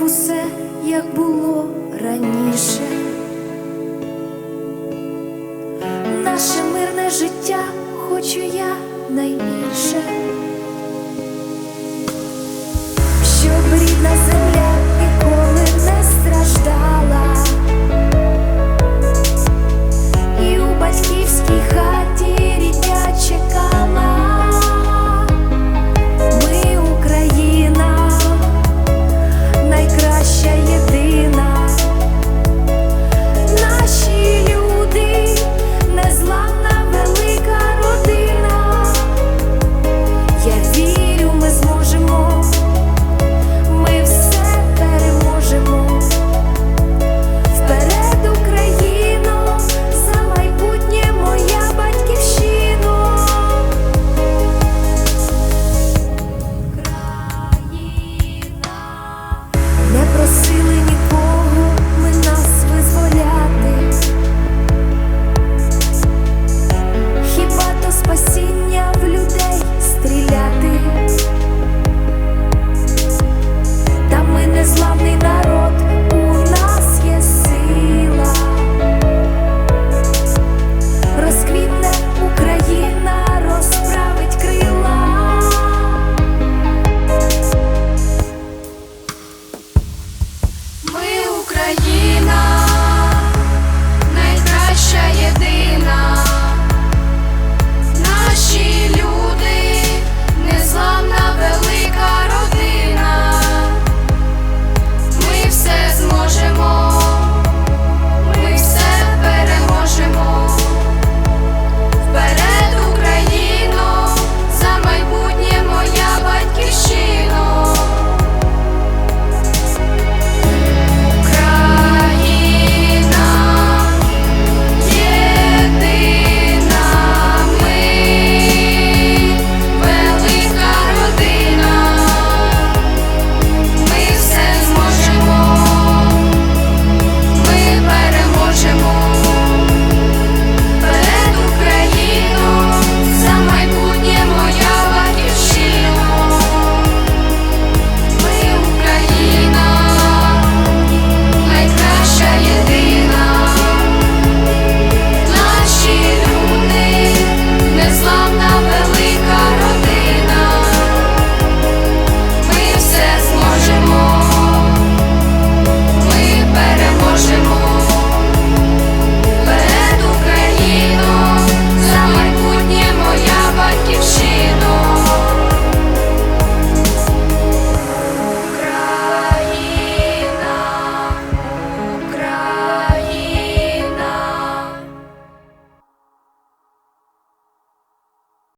б усе, як було раніше, наше мирне життя хочу я найбільше.